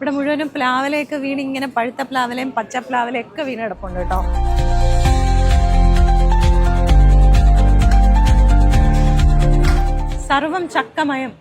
ഇവിടെ മുഴുവനും പ്ലാവലയൊക്കെ വീണ് ഇങ്ങനെ പഴുത്ത പ്ലാവലയും പച്ച പ്ലാവലയും ഒക്കെ വീണ് കിടപ്പുണ്ട് കേട്ടോ. സർവം ചക്കമയം.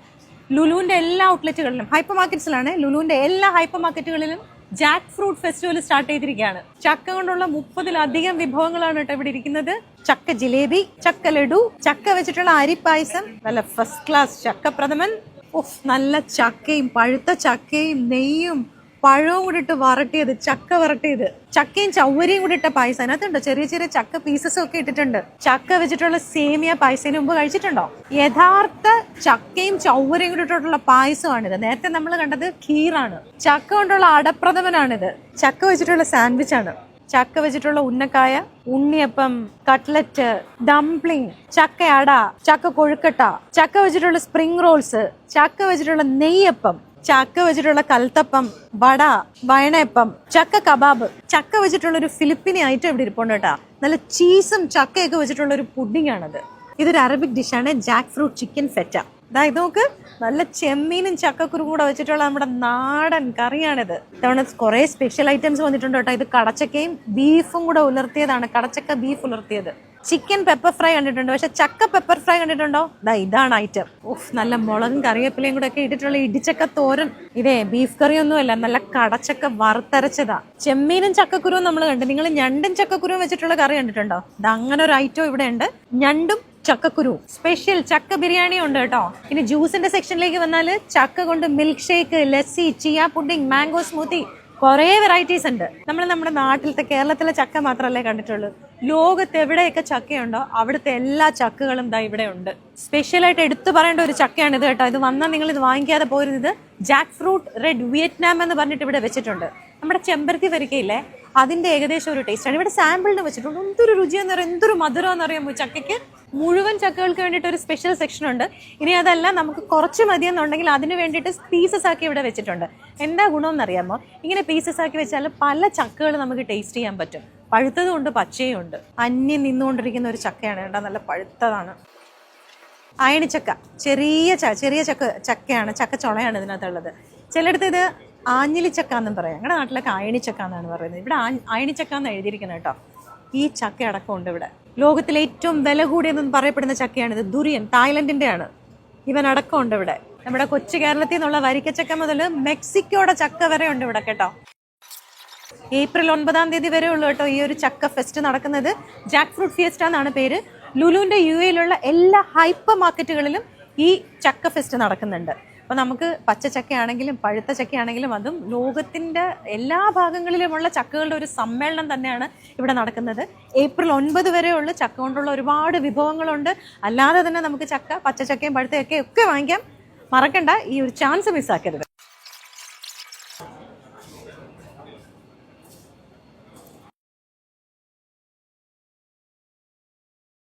ലുലുവിന്റെ എല്ലാ ഔട്ട്ലെറ്റുകളിലും ഹൈപ്പർ മാർക്കറ്റ്സിലാണ് ലുലുവിന്റെ എല്ലാ ഹൈപ്പർ മാർക്കറ്റുകളിലും ജാക്ക് ഫ്രൂട്ട് ഫെസ്റ്റിവൽ സ്റ്റാർട്ട് ചെയ്തിരിക്കുകയാണ്. ചക്ക കൊണ്ടുള്ള മുപ്പതിലധികം വിഭവങ്ങളാണ് കേട്ടോ ഇവിടെ ഇരിക്കുന്നത്. ചക്ക ജിലേബി ചക്ക ലഡു ചക്ക വെച്ചിട്ടുള്ള അരിപ്പായസം നല്ല ഫസ്റ്റ് ക്ലാസ് ചക്ക പ്രഥമൻ ഉഫ് നല്ല ചക്കയും പഴുത്ത ചക്കയും നെയ്യും പഴവും കൂടി ഇട്ട് വരട്ടിയത് ചക്ക വരട്ടിയത്. ചക്കയും ചവ്വരിയും കൂടി ഇട്ട പായസം. അതിനകത്തുണ്ടോ ചെറിയ ചെറിയ ചക്ക പീസസും ഒക്കെ ഇട്ടിട്ടുണ്ട്. ചക്ക വെച്ചിട്ടുള്ള സേമിയ പായസം മുമ്പ് കഴിച്ചിട്ടുണ്ടോ? യഥാർത്ഥ ചക്കയും ചവ്വരിയും കൂടി ഇട്ടിട്ടുള്ള പായസമാണിത്. നേരത്തെ നമ്മൾ കണ്ടത് ഖീറാണ്. ചക്ക കൊണ്ടുള്ള അടപ്രഥമനാണിത്. ചക്ക വെച്ചിട്ടുള്ള സാൻഡ്വിച്ച് ആണ്. ചക്ക വെച്ചിട്ടുള്ള ഉന്നക്കായ ഉണ്ണിയപ്പം കട്ട്ലറ്റ് ഡംപ്ലിംഗ് ചക്ക അട ചക്ക കൊഴുക്കട്ട ചക്ക വെച്ചിട്ടുള്ള സ്പ്രിംഗ് റോൾസ് ചക്ക വെച്ചിട്ടുള്ള നെയ്യപ്പം ചക്ക വെച്ചിട്ടുള്ള കൽത്തപ്പം വട വയണയപ്പം ചക്ക കബാബ്. ചക്ക വെച്ചിട്ടുള്ള ഒരു ഫിലിപ്പിനി ഐറ്റം ഇവിടെ ഇരിപ്പുണ്ട് കേട്ടാ. നല്ല ചീസും ചക്കയൊക്കെ വെച്ചിട്ടുള്ള ഒരു പുഡിംഗ് ആണത്. ഇതൊരു അറബിക് ഡിഷാണ് ജാക്ക് ഫ്രൂട്ട് ചിക്കൻ ഫെറ്റ ദാ ഇത് നോക്ക്. നല്ല ചെമ്മീനും ചക്കക്കുരു കൂടെ വെച്ചിട്ടുള്ള നമ്മുടെ നാടൻ കറിയാണിത്. ഇത്തവണ കുറേ സ്പെഷ്യൽ ഐറ്റംസ് വന്നിട്ടുണ്ട് കേട്ടോ. ഇത് കടച്ചക്കയും ബീഫും കൂടെ ഉലർത്തിയതാണ്. കടച്ചക്ക ബീഫ് ഉലർത്തിയത്. ചിക്കൻ പെപ്പർ ഫ്രൈ കണ്ടിട്ടുണ്ട്. പക്ഷെ ചക്ക പെപ്പർ ഫ്രൈ കണ്ടിട്ടുണ്ടോ? ദാ ഇതാണ് ഐറ്റം ഉഫ് നല്ല മുളകും കറിവേപ്പിലയും കൂടെ ഒക്കെ ഇട്ടിട്ടുള്ള ഇടിച്ചക്ക തോരൻ. ഇതേ ബീഫ് കറിയൊന്നുമല്ല നല്ല കടച്ചക്ക വറുത്തരച്ചതാ. ചെമ്മീനും ചക്കക്കുരുവും നമ്മൾ കണ്ടു. നിങ്ങൾ ഞണ്ടും ചക്കക്കുരുവും വെച്ചിട്ടുള്ള കറി കണ്ടിട്ടുണ്ടോ? ഇത് അങ്ങനെ ഒരു ഐറ്റം ഇവിടെ ഉണ്ട്. ഞണ്ടും ചക്കക്കുരു. സ്പെഷ്യൽ ചക്ക ബിരിയാണി ഉണ്ട് കേട്ടോ. ഇനി ജ്യൂസിന്റെ സെക്ഷനിലേക്ക് വന്നാൽ ചക്ക കൊണ്ട് milk shake lassi chia pudding mango smoothie കുറേ വെറൈറ്റീസ് ഉണ്ട്. നമ്മൾ നമ്മുടെ നാട്ടിലത്തെ കേരളത്തിലെ ചക്ക മാത്രമല്ലേ കണ്ടിട്ടുള്ളൂ. ലോകത്ത് എവിടെയൊക്കെ ചക്കയുണ്ടോ അവിടുത്തെ എല്ലാ ചക്കകളും ദാ ഇവിടെ ഉണ്ട്. സ്പെഷ്യലായിട്ട് എടുത്തു പറയേണ്ട ഒരു ചക്കയാണ് ഇത് കേട്ടോ. ഇത് വന്നാൽ നിങ്ങൾ ഇത് വാങ്ങിക്കാതെ പോരുന്നത് ജാക്ക് ഫ്രൂട്ട് റെഡ് വിയറ്റ്നാം എന്ന് പറഞ്ഞിട്ട് ഇവിടെ വെച്ചിട്ടുണ്ട്. നമ്മുടെ ചെമ്പരത്തി വരിക്കയില്ലേ അതിന്റെ ഏകദേശം ഒരു ടേസ്റ്റ് ആണ്. ഇവിടെ സാമ്പിളിന് വെച്ചിട്ടുണ്ട്. എന്തൊരു രുചിയെന്ന് പറയാം എന്തൊരു മധുരം എന്ന് പറയുമ്പോൾ ചക്കയ്ക്ക്. മുഴുവൻ ചക്കകൾക്ക് വേണ്ടിയിട്ട് ഒരു സ്പെഷ്യൽ സെക്ഷൻ ഉണ്ട്. ഇനി അതല്ല നമുക്ക് കുറച്ച് മതിയെന്നുണ്ടെങ്കിൽ അതിന് വേണ്ടിയിട്ട് പീസസ് ആക്കി ഇവിടെ വെച്ചിട്ടുണ്ട്. എന്താ ഗുണമെന്ന് അറിയാമോ? ഇങ്ങനെ പീസസ് ആക്കി വെച്ചാൽ പല ചക്കകൾ നമുക്ക് ടേസ്റ്റ് ചെയ്യാൻ പറ്റും. പഴുത്തതും ഉണ്ട് പച്ചയും ഉണ്ട്. അന്യം നിന്നുകൊണ്ടിരിക്കുന്ന ഒരു ചക്കയാണ് കേട്ടോ നല്ല പഴുത്തതാണ്. അയണിച്ചക്ക ചെറിയ ച ചെറിയ ചക്ക ചക്കയാണ് ചക്ക ചൊളയാണ് ഇതിനകത്തുള്ളത്. ചിലയിടത്ത് ഇത് ആഞ്ഞിലിച്ചക്ക എന്നും പറയാം. ഞങ്ങളുടെ നാട്ടിലൊക്കെ അയണിച്ചക്ക എന്നാണ് പറയുന്നത്. ഇവിടെ അയണിച്ചക്ക എന്ന് എഴുതിയിരിക്കുന്നത് കേട്ടോ? ഈ ചക്ക അടക്കം ഉണ്ട് ഇവിടെ. ലോകത്തിലെ ഏറ്റവും വില കൂടിയതെന്ന് പറയപ്പെടുന്ന ചക്കയാണിത്. ദുരിയൻ തായ്ലൻഡിന്റെ ആണ് ഇവൻ അടക്കമുണ്ട് ഇവിടെ. നമ്മുടെ കൊച്ചു കേരളത്തിൽ നിന്നുള്ള വരിക്കച്ചക്ക മുതൽ മെക്സിക്കോയുടെ ചക്ക വരെ ഉണ്ട് ഇവിടെ കേട്ടോ. ഏപ്രിൽ ഒൻപതാം തീയതി വരെ ഉള്ളു കേട്ടോ ഈ ഒരു ചക്ക ഫെസ്റ്റ് നടക്കുന്നത്. ജാക്ക് ഫ്രൂട്ട് ഫിയസ്റ്റ എന്നാണ് പേര്. ലുലുവിന്റെ യു എയിലുള്ള എല്ലാ ഹൈപ്പർ മാർക്കറ്റുകളിലും ഈ ചക്ക ഫെസ്റ്റ് നടക്കുന്നുണ്ട്. അപ്പോൾ നമുക്ക് പച്ച ചക്കയാണെങ്കിലും പഴുത്ത ചക്കയാണെങ്കിലും അതും ലോകത്തിന്റെ എല്ലാ ഭാഗങ്ങളിലുമുള്ള ചക്കകളുടെ ഒരു സമ്മേളനം തന്നെയാണ് ഇവിടെ നടക്കുന്നത്. ഏപ്രിൽ ഒൻപത് വരെയുള്ള ചക്ക കൊണ്ടുള്ള ഒരുപാട് വിഭവങ്ങളുണ്ട്. അല്ലാതെ തന്നെ നമുക്ക് ചക്ക പച്ച ചക്കയും പഴുത്തയൊക്കെ ഒക്കെ വാങ്ങിക്കാം. മറക്കണ്ട ഈ ഒരു ചാൻസ് മിസ്സാക്കരുത്